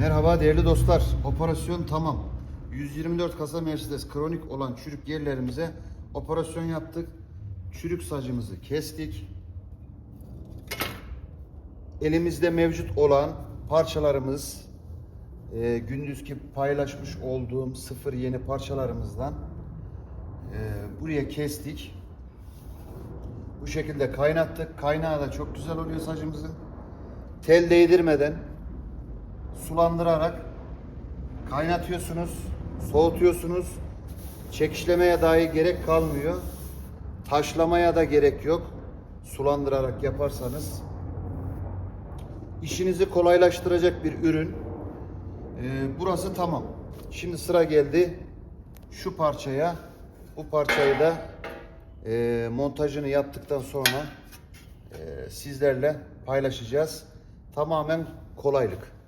Merhaba değerli dostlar. Operasyon tamam. 124 kasa Mercedes kronik olan çürük yerlerimize operasyon yaptık. Çürük sacımızı kestik. Elimizde mevcut olan parçalarımız e, gündüzki paylaşmış olduğum sıfır yeni parçalarımızdan e, buraya kestik. Bu şekilde kaynattık. Kaynağı da çok güzel oluyor sacımızın. Tel değdirmeden sulandırarak kaynatıyorsunuz, soğutuyorsunuz. Çekişlemeye dahi gerek kalmıyor. Taşlamaya da gerek yok. Sulandırarak yaparsanız işinizi kolaylaştıracak bir ürün. Ee, burası tamam. Şimdi sıra geldi şu parçaya. Bu parçayı da e, montajını yaptıktan sonra e, sizlerle paylaşacağız. Tamamen kolaylık.